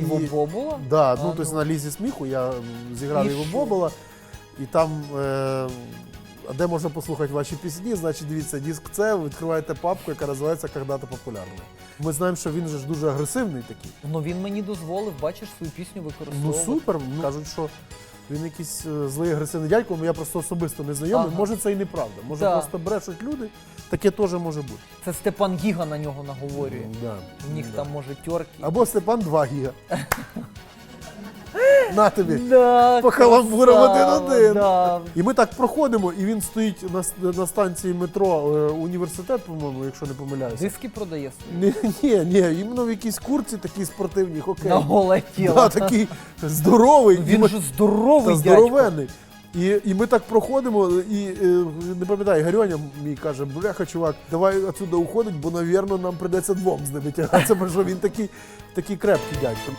Іво Бобула? Да, ну, ну. тобто на лізі сміху я зіграв І його що? Бобола, і там, е, де можна послухати ваші пісні, значить, дивіться, диск ви відкриваєте папку, яка називається «Когда-то популярна. Ми знаємо, що він же ж дуже агресивний такий. Ну він мені дозволив, бачиш, свою пісню Ну використовувати. супер. Ну, кажуть, що він якийсь е, злий агресивний дядько, але я просто особисто не знайомий. Ага. Може, це і неправда. Може, Да. просто брешуть люди. Таке теж може бути. Це Степан Гіга на нього наговорює. Да. У них да. там може тьорки. Або Степан 2 гіга. На тобі. Да, По каламбурам красава, один-один. Да. І ми так проходимо, і він стоїть на, с- на станції метро е, університет, по-моєму, якщо не помиляюся. Диски продає свої. Ні, ні, ні, іменно в якійсь курці такі спортивні, хокей. на голе тіло. Да, такий здоровий. і Він ми- же здоровий та дядько. здоровенний. І, і ми так проходимо, і і не пам'ятаю, Гарьоня мій каже, бляха, чувак, давай отсюда уходить, бо, навірно, нам придеться двом з ними тягатися, бо що він такий, такий крепкий дядько.